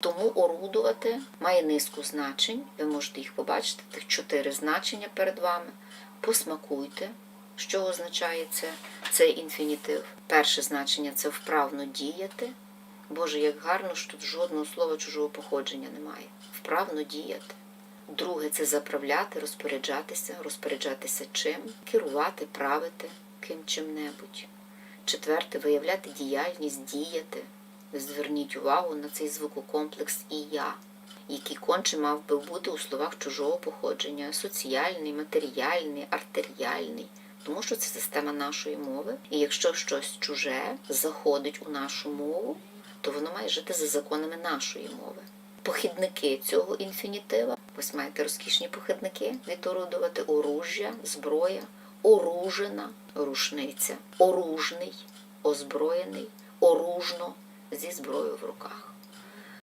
Тому орудувати має низку значень. Ви можете їх побачити, тих чотири значення перед вами. Посмакуйте, що означає це, цей інфінітив. Перше значення це вправно діяти. Боже, як гарно, що тут жодного слова чужого походження немає. Вправно діяти. Друге це заправляти, розпоряджатися, розпоряджатися чим, керувати, правити ким чим-небудь. Четверте виявляти діяльність, діяти. Зверніть увагу на цей звукокомплекс і я, який конче мав би бути у словах чужого походження, соціальний, матеріальний, артеріальний. Тому що це система нашої мови. І якщо щось чуже заходить у нашу мову, то воно має жити за законами нашої мови. Похідники цього інфінітива, ось маєте розкішні похідники, відорудувати оружжя, зброя, оружена, рушниця, оружний, озброєний, оружно зі зброєю в руках.